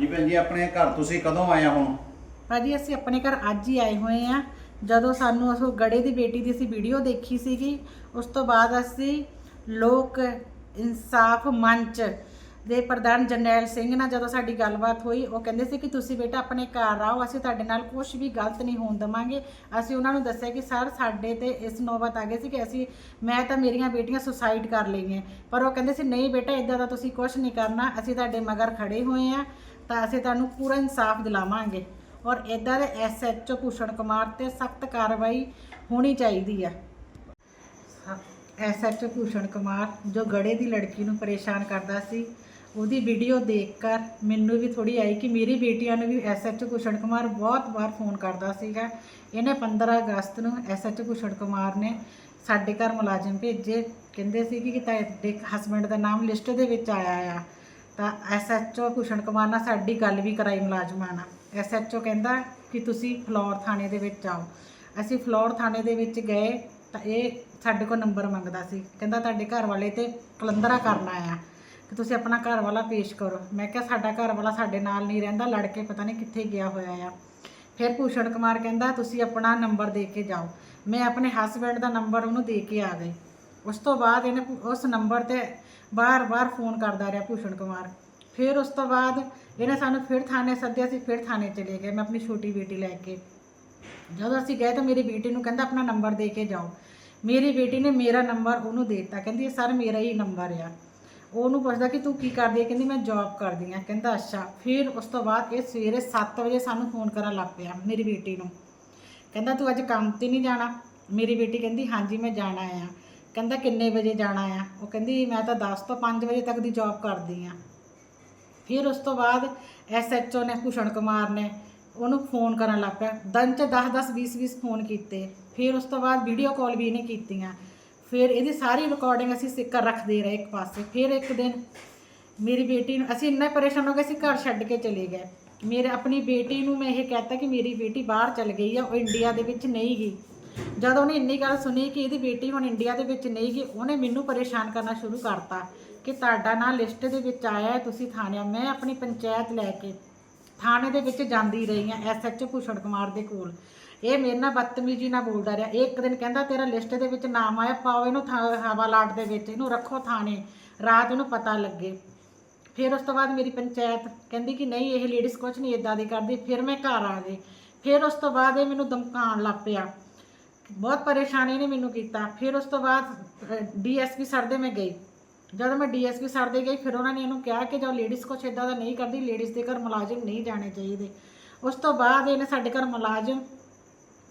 ਹਾਂਜੀ ਭੈਣ ਜੀ ਆਪਣੇ ਘਰ ਤੁਸੀਂ ਕਦੋਂ ਆਏ ਆ ਹੁਣ? ਭਾਜੀ, ਅਸੀਂ ਆਪਣੇ ਘਰ ਅੱਜ ਹੀ ਆਏ ਹੋਏ ਆ। ਜਦੋਂ ਸਾਨੂੰ ਉਸ ਗੜੇ ਦੀ ਬੇਟੀ ਦੀ ਅਸੀਂ ਵੀਡੀਓ ਦੇਖੀ ਸੀਗੀ, ਉਸ ਤੋਂ ਬਾਅਦ ਅਸੀਂ ਲੋਕ ਇਨਸਾਫ ਮੰਚ ਦੇ ਪ੍ਰਧਾਨ ਜਰਨੈਲ ਸਿੰਘ ਨਾਲ ਜਦੋਂ ਸਾਡੀ ਗੱਲਬਾਤ ਹੋਈ, ਉਹ ਕਹਿੰਦੇ ਸੀ ਕਿ ਤੁਸੀਂ ਬੇਟਾ ਆਪਣੇ ਘਰ ਆਓ, ਅਸੀਂ ਤੁਹਾਡੇ ਨਾਲ ਕੁਝ ਵੀ ਗਲਤ ਨਹੀਂ ਹੋਣ ਦਵਾਂਗੇ। ਅਸੀਂ ਉਹਨਾਂ ਨੂੰ ਦੱਸਿਆ ਕਿ, ਸਰ, ਸਾਡੇ ਤੇ ਇਸ ਨੌਬਤ ਆ ਗਈ ਸੀ ਕਿ ਅਸੀਂ, ਮੈਂ ਤਾਂ ਮੇਰੀਆਂ ਬੇਟੀਆਂ ਸੁਸਾਈਡ ਕਰ ਲਈਆਂ। ਪਰ ਉਹ ਕਹਿੰਦੇ ਸੀ, ਨਹੀਂ ਬੇਟਾ ਇਦਾਂ ਦਾ ਤੁਸੀਂ ਕੁਝ ਨਹੀਂ ਕਰਨਾ, ਅਸੀਂ ਤੁਹਾਡੇ ਮਗਰ ਖੜੇ ਹੋਏ ਆ। ਤਾਂ ਅਸੀਂ ਤੁਹਾਨੂੰ ਪੂਰਾ ਇਨਸਾਫ ਦਿਲਾਵਾਂਗੇ ਔਰ ਇਦਾਂ ਦੇ ਐਸਐਚਓ ਭੂਸ਼ਣ ਕੁਮਾਰ ਤੇ ਸਖਤ ਕਾਰਵਾਈ ਹੋਣੀ ਚਾਹੀਦੀ ਆ। ਐਸਐਚਓ ਭੂਸ਼ਣ ਕੁਮਾਰ ਜੋ ਗੜੇ ਦੀ ਲੜਕੀ ਨੂੰ ਪਰੇਸ਼ਾਨ ਕਰਦਾ ਸੀ, ਉਹਦੀ ਵੀਡੀਓ ਦੇਖ ਕਰ ਮੈਨੂੰ ਵੀ ਥੋੜੀ ਆਈ ਕਿ ਮੇਰੀ ਬੇਟੀਆਂ ਨੂੰ ਵੀ ਐਸਐਚਓ ਭੂਸ਼ਣ ਕੁਮਾਰ ਬਹੁਤ ਵਾਰ ਫੋਨ ਕਰਦਾ ਸੀਗਾ। ਇਹਨੇ 15 ਅਗਸਤ ਨੂੰ ਐਸਐਚਓ ਭੂਸ਼ਣ ਕੁਮਾਰ ਨੇ ਸਾਡੇ ਘਰ ਮੁਲਾਜ਼ਮ ਭੇਜੇ। ਕਹਿੰਦੇ ਸੀ ਕਿ ਤੁਹਾਡੇ ਹਸਬੰਡ ਦਾ ਨਾਮ ਲਿਸਟ ਦੇ ਵਿੱਚ ਆਇਆ ਆ। ਤਾਂ ਐਸਐਚਓ ਭੂਸ਼ਣ ਕੁਮਾਰ ਨਾਲ ਸਾਡੀ ਗੱਲ ਵੀ ਕਰਾਈ ਮੁਲਾਜ਼ਮਾਂ ਨਾਲ। ਐਸਐਚਓ ਕਹਿੰਦਾ ਕਿ ਤੁਸੀਂ ਫਲੋਰ ਥਾਣੇ ਦੇ ਵਿੱਚ ਆਓ। ਅਸੀਂ ਫਲੋਰ ਥਾਣੇ ਦੇ ਵਿੱਚ ਗਏ ਤਾਂ ਇਹ ਸਾਡੇ ਕੋਲ ਨੰਬਰ ਮੰਗਦਾ ਸੀ। ਕਹਿੰਦਾ ਤੁਹਾਡੇ ਘਰ ਵਾਲੇ ਤੇ ਕਲੰਦਰਾ ਕਰਨਾ ਆ ਕਿ ਤੁਸੀਂ ਆਪਣਾ ਘਰ ਵਾਲਾ ਪੇਸ਼ ਕਰੋ। ਮੈਂ ਕਿਹਾ ਸਾਡਾ ਘਰ ਵਾਲਾ ਸਾਡੇ ਨਾਲ ਨਹੀਂ ਰਹਿੰਦਾ, ਲੜ ਕੇ ਪਤਾ ਨਹੀਂ ਕਿੱਥੇ ਗਿਆ ਹੋਇਆ ਆ। ਫਿਰ ਭੂਸ਼ਣ ਕੁਮਾਰ ਕਹਿੰਦਾ, ਤੁਸੀਂ ਆਪਣਾ ਨੰਬਰ ਦੇ ਕੇ ਜਾਓ। ਮੈਂ ਆਪਣੇ ਹਸਬੰਡ ਦਾ ਨੰਬਰ ਉਹਨੂੰ ਦੇ ਕੇ ਆ ਗਈ। ਉਸ ਤੋਂ ਬਾਅਦ ਇਹਨੇ ਉਸ ਨੰਬਰ ਤੇ ਬਾਰ-ਬਾਰ ਫੋਨ ਕਰਦਾ ਰਿਹਾ ਭੂਸ਼ਣ ਕੁਮਾਰ। ਫਿਰ ਉਸ ਤੋਂ ਬਾਅਦ ਇਹਨੇ ਸਾਨੂੰ ਫਿਰ ਥਾਣੇ ਸੱਦਿਆ ਸੀ, ਫਿਰ ਥਾਣੇ ਚਲੇ ਗਏ। ਮੈਂ ਆਪਣੀ ਛੋਟੀ ਬੇਟੀ ਲੈ ਕੇ। ਜਦੋਂ ਅਸੀਂ ਗਏ ਤਾਂ ਮੇਰੀ ਬੇਟੀ ਨੂੰ ਕਹਿੰਦਾ, ਆਪਣਾ ਨੰਬਰ ਦੇ ਕੇ ਜਾਓ। ਮੇਰੀ ਬੇਟੀ ਨੇ ਮੇਰਾ ਨੰਬਰ ਉਹਨੂੰ ਦੇ ਦਿੱਤਾ। ਕਹਿੰਦੀ ਸਰ, ਮੇਰਾ ਹੀ ਨੰਬਰ ਆ। ਉਹਨੂੰ ਪੁੱਛਦਾ ਕਿ ਤੂੰ ਕੀ ਕਰਦੀ ਹੈ? ਕਹਿੰਦੀ, ਮੈਂ ਜੌਬ ਕਰਦੀ ਆ ਕਹਿੰਦਾ, ਅੱਛਾ। ਫਿਰ ਉਸ ਤੋਂ ਬਾਅਦ ਇਹ ਸਵੇਰੇ 7 ਵਜੇ ਸਾਨੂੰ ਫੋਨ ਕਰਨ ਲੱਗ ਪਿਆ ਮੇਰੀ ਬੇਟੀ ਨੂੰ। ਕਹਿੰਦਾ, ਤੂੰ ਅੱਜ ਕੰਮ ਤੇ ਨਹੀਂ ਜਾਣਾ? ਮੇਰੀ ਬੇਟੀ ਕਹਿੰਦੀ, ਹਾਂਜੀ, ਮੈਂ ਜਾਣਾ ਆ। ਕਹਿੰਦਾ ਕਿੰਨੇ ਵਜੇ ਜਾਣਾ ਆ? ਉਹ ਕਹਿੰਦੀ, ਮੈਂ ਤਾਂ 10 ਤੋਂ 5 ਵਜੇ ਤੱਕ ਦੀ ਜੌਬ ਕਰਦੀ ਆ। ਫਿਰ ਉਸ ਤੋਂ ਬਾਅਦ ਐਸਐਚਓ ਨੇ ਭੂਸ਼ਣ ਕੁਮਾਰ ਨੇ ਉਹਨੂੰ ਫੋਨ ਕਰਨ ਲੱਗ ਪਿਆ। ਦਿਨ ਚ 10 10 20 20 ਫੋਨ ਕੀਤੇ। ਫਿਰ ਉਸ ਤੋਂ ਬਾਅਦ ਵੀਡੀਓ ਕਾਲ ਵੀ ਇਹਨੇ ਕੀਤੀਆਂ। ਫਿਰ ਇਹਦੀ ਸਾਰੀ ਰਿਕਾਰਡਿੰਗ ਅਸੀਂ ਸਿੱਕਰ ਰੱਖਦੇ ਰਹੇ ਇੱਕ ਪਾਸੇ। ਫਿਰ ਇੱਕ ਦਿਨ ਮੇਰੀ ਬੇਟੀ ਨੂੰ, ਅਸੀਂ ਇੰਨਾ ਪਰੇਸ਼ਾਨ ਹੋ ਗਏ, ਅਸੀਂ ਘਰ ਛੱਡ ਕੇ ਚਲੇ ਗਏ। ਮੇਰੇ, ਆਪਣੀ ਬੇਟੀ ਨੂੰ ਮੈਂ ਇਹ ਕਹਿਤਾ ਕਿ ਮੇਰੀ ਬੇਟੀ ਬਾਹਰ ਚਲ ਗਈ ਆ, ਉਹ ਇੰਡੀਆ ਦੇ ਵਿੱਚ ਨਹੀਂ ਗਈ ਜਦੋਂ ਉਹਨੇ ਇੰਨੀ ਗੱਲ ਸੁਣੀ ਕਿ ਇਹਦੀ ਬੇਟੀ ਹੁਣ ਇੰਡੀਆ ਦੇ ਵਿੱਚ ਨਹੀਂ ਗਈ, ਉਹਨੇ ਮੈਨੂੰ ਪਰੇਸ਼ਾਨ ਕਰਨਾ ਸ਼ੁਰੂ ਕਰਤਾ ਕਿ ਤੁਹਾਡਾ ਨਾਂ ਲਿਸਟ ਦੇ ਵਿੱਚ ਆਇਆ ਹੈ, ਤੁਸੀਂ ਥਾਣੇ ਮੈਂ ਆਪਣੀ ਪੰਚਾਇਤ ਲੈ ਕੇ ਥਾਣੇ ਦੇ ਵਿੱਚ ਜਾਂਦੀ ਰਹੀ ਹਾਂ ਐਸਐਚਓ ਭੂਸ਼ਣ ਕੁਮਾਰ ਦੇ ਕੋਲ। ਇਹ ਮੇਰੇ ਨਾਲ ਬਦਤਮੀਜ਼ੀ ਨਾਲ ਬੋਲਦਾ ਰਿਹਾ। ਇਹ ਇੱਕ ਦਿਨ ਕਹਿੰਦਾ, ਤੇਰਾ ਲਿਸਟ ਦੇ ਵਿੱਚ ਨਾਮ ਆਇਆ, ਪਾਓ ਇਹਨੂੰ ਹਵਾ ਲਾਟ ਦੇ ਵਿੱਚ, ਇਹਨੂੰ ਰੱਖੋ ਥਾਣੇ, ਰਾਤ ਨੂੰ ਪਤਾ ਲੱਗੇ। ਫਿਰ ਉਸ ਤੋਂ ਬਾਅਦ ਮੇਰੀ ਪੰਚਾਇਤ ਕਹਿੰਦੀ ਕਿ ਨਹੀਂ, ਇਹ ਲੇਡੀਜ਼ ਕੁਝ ਨਹੀਂ ਇਦਾਂ ਦੀ ਕਰਦੀ, ਫਿਰ ਮੈਂ ਘਰ ਆ ਗਈ। ਫਿਰ ਉਸ ਤੋਂ ਬਾਅਦ ਇਹ ਮੈਨੂੰ ਧਮਕਾਉਣ ਲੱਗ ਪਿਆ। ਬਹੁਤ ਪਰੇਸ਼ਾਨੀ ਨੇ ਮੈਨੂੰ ਕੀਤਾ। ਫਿਰ ਉਸ ਤੋਂ ਬਾਅਦ ਡੀਐਸਪੀ ਸਰ ਦੇ ਮੈਂ ਗਈ। ਜਦੋਂ ਮੈਂ ਡੀਐਸਪੀ ਸਰ ਦੇ ਗਈ ਫਿਰ ਉਹਨਾਂ ਨੇ ਇਹਨੂੰ ਕਿਹਾ ਕਿ ਜੋ ਲੇਡੀਜ਼ ਕੁਛ ਇਦਾਂ ਦਾ ਨਹੀਂ ਕਰਦੀ ਲੇਡੀਜ਼ ਦੇ ਘਰ ਮੁਲਾਜ਼ਮ ਨਹੀਂ ਜਾਣੇ ਚਾਹੀਦੇ। ਉਸ ਤੋਂ ਬਾਅਦ ਇਹਨੇ ਸਾਡੇ ਘਰ ਮੁਲਾਜ਼ਮ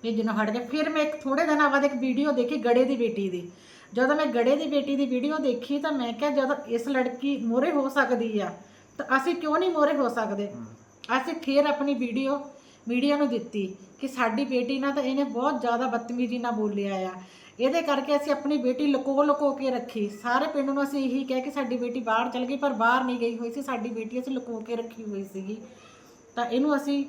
ਭੇਜਣੋਂ ਹਟ ਗਿਆ ਫਿਰ ਮੈਂ ਇੱਕ ਥੋੜੇ ਦਿਨਾਂ ਬਾਅਦ ਇੱਕ ਵੀਡੀਓ ਦੇਖੀ ਗੜੇ ਦੀ ਬੇਟੀ ਦੀ। ਜਦੋਂ ਮੈਂ ਗੜੇ ਦੀ ਬੇਟੀ ਦੀ ਵੀਡੀਓ ਦੇਖੀ ਤਾਂ ਮੈਂ ਕਿਹਾ ਜਦੋਂ ਇਸ ਲੜਕੀ ਮੋਰੇ ਹੋ ਸਕਦੀ ਆ ਤਾਂ ਅਸੀਂ ਕਿਉਂ ਨਹੀਂ ਮੋਰੇ ਹੋ ਸਕਦੇ? ਅਸੀਂ ਫਿਰ ਆਪਣੀ ਵੀਡੀਓ ਮੀਡੀਆ ਨੂੰ ਦਿੱਤੀ ਕਿ ਸਾਡੀ ਬੇਟੀ ਨਾਲ ਤਾਂ ਇਹਨੇ ਬਹੁਤ ਜ਼ਿਆਦਾ ਬਦਤਮੀਜ਼ੀ ਨਾਲ ਬੋਲਿਆ ਆ। ਇਹਦੇ ਕਰਕੇ ਅਸੀਂ ਆਪਣੀ ਬੇਟੀ ਲੁਕੋ ਲੁਕੋ ਕੇ ਰੱਖੀ। ਸਾਰੇ ਪਿੰਡ ਨੂੰ ਅਸੀਂ ਇਹੀ ਕਹਿ ਕਿ ਸਾਡੀ ਬੇਟੀ ਬਾਹਰ ਚਲ ਗਈ ਪਰ ਬਾਹਰ ਨਹੀਂ ਗਈ ਹੋਈ ਸੀ। ਸਾਡੀ ਬੇਟੀ ਅਸੀਂ ਲੁਕੋ ਕੇ ਰੱਖੀ ਹੋਈ ਸੀਗੀ। ਤਾਂ ਇਹਨੂੰ ਅਸੀਂ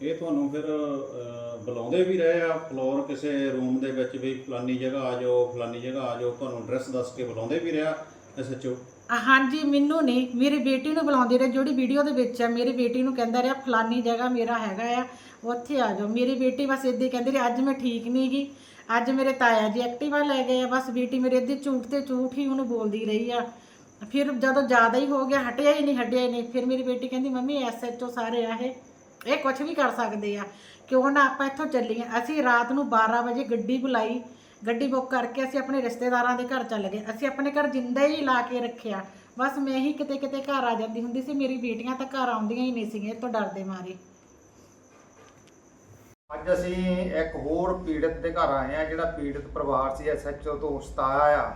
ਇਹ ਤੁਹਾਨੂੰ ਫਿਰ ਅਹ, ਬੁਲਾਉਂਦੇ ਵੀ ਰਹੇ ਆ ਫਲੋਰ ਕਿਸੇ ਰੂਮ ਦੇ ਵਿੱਚ ਵੀ ਫਲਾਨੀ ਜਗ੍ਹਾ ਆ ਜਾਓ ਫਲਾਨੀ ਜਗ੍ਹਾ ਆ ਜਾਓ ਤੁਹਾਨੂੰ ਐਡਰੈਸ ਦੱਸ ਕੇ ਬੁਲਾਉਂਦੇ ਵੀ ਰਿਹਾ ਐਸਐਚਓ? ਹਾਂਜੀ, ਮੈਨੂੰ ਨਹੀਂ ਮੇਰੀ ਬੇਟੀ ਨੂੰ ਬੁਲਾਉਂਦੇ ਰਹੇ। ਜਿਹੜੀ ਵੀਡੀਓ ਦੇ ਵਿੱਚ ਆ ਮੇਰੀ ਬੇਟੀ ਨੂੰ ਕਹਿੰਦਾ ਰਿਹਾ, ਫਲਾਨੀ ਜਗ੍ਹਾ ਮੇਰਾ ਹੈਗਾ ਆ, ਉੱਥੇ ਆ ਜਾਓ। ਮੇਰੀ ਬੇਟੀ ਬਸ ਇੱਦਾਂ ਹੀ ਕਹਿੰਦੀ ਰਹੀ, ਅੱਜ ਮੈਂ ਠੀਕ ਨਹੀਂ ਗੀ ਅੱਜ ਮੇਰੇ ਤਾਇਆ ਜੀ ਐਕਟਿਵਾ ਲੈ ਗਏ ਆ। ਬਸ ਬੇਟੀ ਮੇਰੇ ਇੱਦਾਂ ਝੂਠ ਤੇ ਝੂਠ ਹੀ ਉਹਨੂੰ ਬੋਲਦੀ ਰਹੀ ਆ। ਫਿਰ ਜਦੋਂ ਜ਼ਿਆਦਾ ਹੀ ਹੋ ਗਿਆ, ਹਟਿਆ ਹੀ ਨਹੀਂ ਹਟਿਆ ਹੀ ਨਹੀਂ ਫਿਰ ਮੇਰੀ ਬੇਟੀ ਕਹਿੰਦੀ, ਮੰਮੀ, ਐਸਐਚਓ ਸਾਰੇ ਆ ਇਹ। ਇਹ ਕੁਝ ਵੀ ਕਰ ਸਕਦੇ ਆ। ਕਿਉਂ ਨਾ ਆਪਾਂ ਇੱਥੋਂ ਚੱਲੀਏ? ਅਸੀਂ ਰਾਤ ਨੂੰ 12 ਵਜੇ ਗੱਡੀ ਬੁਲਾਈ। ਗੱਡੀ ਬੁੱਕ ਕਰਕੇ ਅਸੀਂ ਆਪਣੇ ਰਿਸ਼ਤੇਦਾਰਾਂ ਦੇ ਘਰ ਚੱਲ ਗਏ। ਅਸੀਂ ਆਪਣੇ ਘਰ ਜਿੰਦਾ ਹੀ ਲਾ ਕੇ ਰੱਖਿਆ। ਬਸ ਮੈਂ ਹੀ ਕਿਤੇ ਕਿਤੇ ਘਰ ਆ ਜਾਂਦੀ ਹੁੰਦੀ ਸੀ। ਮੇਰੀ ਬੇਟੀਆਂ ਤਾਂ ਘਰ ਆਉਂਦੀਆਂ ਹੀ ਨਹੀਂ ਸੀਗੀਆਂ। ਇਹ ਤੋਂ ਡਰਦੇ ਮਾਰੇ। ਅੱਜ ਅਸੀਂ ਇੱਕ ਹੋਰ ਪੀੜਤ ਦੇ ਘਰ ਆਏ ਆ ਜਿਹੜਾ ਪੀੜਤ ਪਰਿਵਾਰ ਸੀ ਐਸਐਚਓ ਤੋਂ ਸਤਾਇਆ ਆ।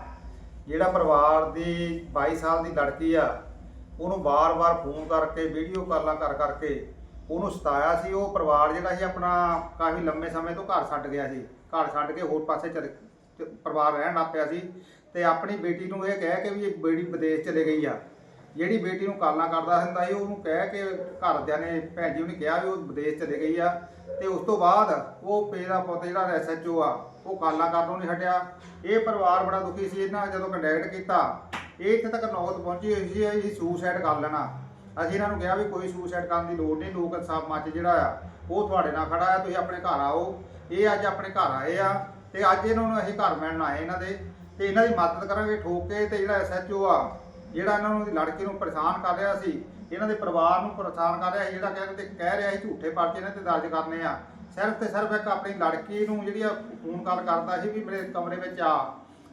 ਜਿਹੜਾ ਪਰਿਵਾਰ ਦੀ 22 ਸਾਲ ਦੀ ਲੜਕੀ ਆ, ਉਹਨੂੰ ਵਾਰ ਵਾਰ ਫੋਨ ਕਰਕੇ, ਵੀਡੀਓ ਕਾਲਾਂ ਕਰ ਕਰਕੇ ਉਹਨੂੰ ਸਤਾਇਆ ਸੀ। ਉਹ ਪਰਿਵਾਰ ਜਿਹੜਾ ਸੀ, ਆਪਣਾ ਕਾਫੀ ਲੰਮੇ ਸਮੇਂ ਤੋਂ ਘਰ ਛੱਡ ਗਿਆ ਸੀ। ਘਰ ਛੱਡ ਕੇ ਹੋਰ ਪਾਸੇ ਚਲੇ ਚ- ਪਰਿਵਾਰ ਰਹਿਣ ਲੱਗ ਪਿਆ ਸੀ ਤੇ ਆਪਣੀ ਬੇਟੀ ਨੂੰ ਇਹ ਕਹਿ ਕੇ ਵੀ ਇਹ ਬੇਟੀ ਵਿਦੇਸ਼ ਚਲੇ ਗਈ ਆ। ਜਿਹੜੀ ਬੇਟੀ ਨੂੰ ਕਾਲਾਂ ਕਰਦਾ ਹੁੰਦਾ ਸੀ, ਉਹਨੂੰ ਕਹਿ ਕੇ ਘਰਦਿਆਂ ਨੇ, ਭੈਣ ਜੀ ਉਹਨੇ ਕਿਹਾ ਵੀ ਉਹ ਵਿਦੇਸ਼ ਚਲੇ ਗਈ ਆ ਤੇ ਉਸ ਤੋਂ ਬਾਅਦ ਉਹ ਪੇ ਦਾ ਪੁੱਤ ਜਿਹੜਾ ਐਸਐਚਓ ਆ, ਉਹ ਕਾਲਾਂ ਕਰਨੋਂ ਨਹੀਂ ਹਟਿਆ। ਇਹ ਪਰਿਵਾਰ ਬੜਾ ਦੁਖੀ ਸੀ, ਇਹਨਾਂ ਜਦੋਂ ਕੰਟੈਕਟ ਕੀਤਾ ਇਹ ਇੱਥੇ ਤੱਕ ਨੌਬਤ ਪਹੁੰਚੀ ਹੋਈ ਸੀ ਇਹ ਸੁਸਾਈਡ ਕਰ ਲੈਣਾ। ਅਸੀਂ ਇਹਨਾਂ ਨੂੰ ਕਿਹਾ ਵੀ ਕੋਈ ਸੁਸਾਈਡ ਕਰਨ ਦੀ ਲੋੜ ਨਹੀਂ, ਲੋਕ ਇਨਸਾਫ ਮੰਚ ਜਿਹੜਾ ਆ, ਉਹ ਤੁਹਾਡੇ ਨਾਲ ਖੜਾ ਆ, ਤੁਸੀਂ ਆਪਣੇ ਘਰ ਆਓ। ਇਹ ਅੱਜ ਆਪਣੇ ਘਰ ਆਏ ਆ ਤੇ ਅੱਜ ਇਹਨਾਂ ਨੂੰ ਅਸੀਂ ਘਰ ਮਿਲਣ ਆਏ ਇਹਨਾਂ ਦੇ ਤੇ ਇਹਨਾਂ ਦੀ ਮਦਦ ਕਰਾਂਗੇ ਠੋਕ ਕੇ ਤੇ ਜਿਹੜਾ ਐਸਐਚਓ ਆ, ਜਿਹੜਾ ਇਹਨਾਂ ਨੂੰ ਦੀ ਲੜਕੀ ਨੂੰ ਪਰੇਸ਼ਾਨ ਕਰ ਰਿਹਾ ਸੀ, ਇਹਨਾਂ ਦੇ ਪਰਿਵਾਰ ਨੂੰ ਪਰੇਸ਼ਾਨ ਕਰ ਰਿਹਾ ਸੀ, ਜਿਹੜਾ ਕਹਿੰਦੇ ਤੇ ਕਹਿ ਰਿਹਾ ਸੀ ਝੂਠੇ ਪਰਚੇ ਇਹਨਾਂ ਤੇ ਦਰਜ ਕਰਨੇ ਆ। ਸਿਰਫ ਤੇ ਸਿਰਫ ਇੱਕ ਆਪਣੀ ਲੜਕੀ ਨੂੰ ਜਿਹੜੀ ਆ ਫੋਨ ਕਾਲ ਕਰਦਾ ਸੀ ਵੀ ਮੇਰੇ ਕਮਰੇ ਵਿੱਚ ਆ।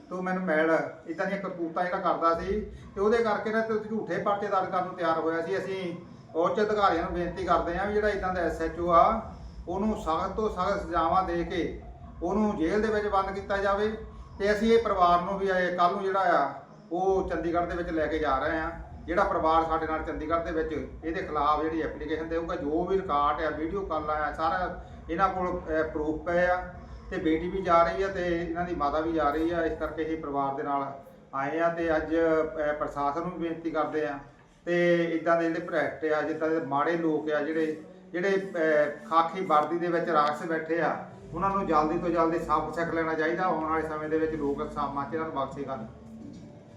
ਤੂੰ ਮੈਨੂੰ ਮੈਲ। ਇਦਾਂ ਦੀਆਂ ਕਰਤੂਤਾਂ ਜਿਹੜਾ ਕਰਦਾ ਸੀ। ਤੇ ਉਹਦੇ ਕਰਕੇ ਨਾ ਤੇ ਝੂਠੇ ਪਰਚੇ ਦਰਜ ਕਰਨ ਨੂੰ ਤਿਆਰ ਹੋਇਆ ਸੀ। ਅਸੀਂ ਉੱਚ ਅਧਿਕਾਰੀਆਂ ਨੂੰ ਬੇਨਤੀ ਕਰਦੇ ਹਾਂ ਵੀ ਜਿਹੜਾ ਇਦਾਂ ਦਾ ਐਸਐਚਓ ਆ, ਉਹਨੂੰ ਸਖਤ ਤੋਂ ਸਖਤ ਸਜ਼ਾਵਾਂ ਦੇ ਕੇ ਉਹਨੂੰ ਜੇਲ੍ਹ ਦੇ ਵਿੱਚ ਬੰਦ ਕੀਤਾ ਜਾਵੇ। ਤੇ ਅਸੀਂ ਇਹ ਪਰਿਵਾਰ ਨੂੰ ਵੀ ਕੱਲ ਨੂੰ ਜਿਹੜਾ ਆ, ਉਹ ਚੰਡੀਗੜ੍ਹ ਦੇ ਵਿੱਚ ਲੈ ਕੇ ਜਾ ਰਹੇ ਆ ਜਿਹੜਾ ਪਰਿਵਾਰ ਸਾਡੇ ਨਾਲ ਚੰਡੀਗੜ੍ਹ ਦੇ ਵਿੱਚ, ਇਹਦੇ ਖਿਲਾਫ ਜਿਹੜੀ ਐਪਲੀਕੇਸ਼ਨ ਦੇਊਗਾ, ਜੋ ਵੀ ਰਿਕਾਰਡ ਆ ਵੀਡੀਓ ਕਾਲ ਆ, ਸਾਰਾ ਇਹਨਾਂ ਕੋਲ ਪ੍ਰੂਫ ਪਏ ਆ। ਤੇ ਬੇਟੀ ਵੀ ਜਾ ਰਹੀ ਆ ਤੇ ਇਹਨਾਂ ਦੀ ਮਾਤਾ ਵੀ ਜਾ ਰਹੀ ਆ। ਇਸ ਕਰਕੇ ਇਹ ਪਰਿਵਾਰ ਦੇ ਨਾਲ ਆਏ ਆ ਤੇ ਅੱਜ ਅਹ, ਪ੍ਰਸ਼ਾਸਨ ਨੂੰ ਵੀ ਬੇਨਤੀ ਕਰਦੇ ਆ। ਤੇ ਇਦਾਂ ਦੇ ਜਿਹੜੇ ਭ੍ਰਿਸ਼ਟ ਆ ਜਿੱਦਾਂ ਦੇ ਮਾੜੇ ਲੋਕ ਆ ਜਿਹੜੇ ਜਿਹੜੇ ਅਹ, ਖਾਕੀ ਵਰਦੀ ਦੇ ਵਿੱਚ ਰਾਖਸ ਬੈਠੇ ਆ ਉਹਨਾਂ ਨੂੰ ਜਲਦੀ ਤੋਂ ਜਲਦੀ ਸਾਫ਼ ਸਿੱਖ ਲੈਣਾ ਚਾਹੀਦਾ। ਆਉਣ ਵਾਲੇ ਸਮੇਂ ਦੇ ਵਿੱਚ ਲੋਕ ਸਾਮਾਂ ਚ ਇਹਨਾਂ ਨੂੰ ਬਖਸ਼ੇ ਕਰਨ।